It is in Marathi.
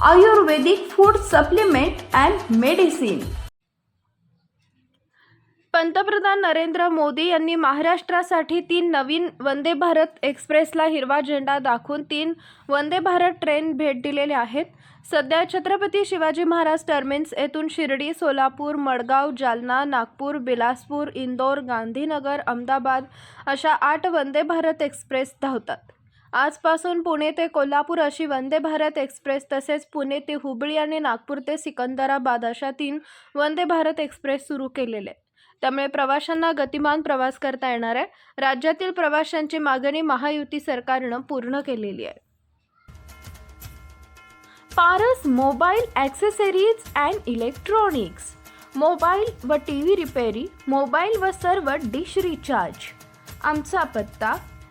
Ayurvedic food supplement and medicine पंतप्रधान नरेंद्र मोदी यांनी महाराष्ट्रासाठी तीन नवीन वंदे भारत एक्सप्रेसला हिरवा झेंडा दाखवून तीन वंदे भारत ट्रेन भेट दिलेले आहेत. सध्या छत्रपती शिवाजी महाराज टर्मिन्स येथून शिर्डी सोलापूर मडगाव जालना नागपूर बिलासपूर इंदोर गांधीनगर अहमदाबाद अशा आठ वंदे भारत एक्सप्रेस धावतात. आजपासून पुणे ते कोल्हापूर अशी वंदे भारत एक्सप्रेस तसेच पुणे ते हुबळी आणि नागपूर ते सिकंदराबाद अशा तीन वंदे भारत एक्सप्रेस सुरू केलेले. त्यामुळे प्रवाशांना गतिमान प्रवास करता येणार आहे. राज्यातील प्रवाशांची मागणी महायुती सरकारनं पूर्ण केलेली आहे. Paras mobile accessories and electronics. Mobile व टी व्ही रिपेरी मोबाईल व सर्व डिश रिचार्ज. आमचा पत्ता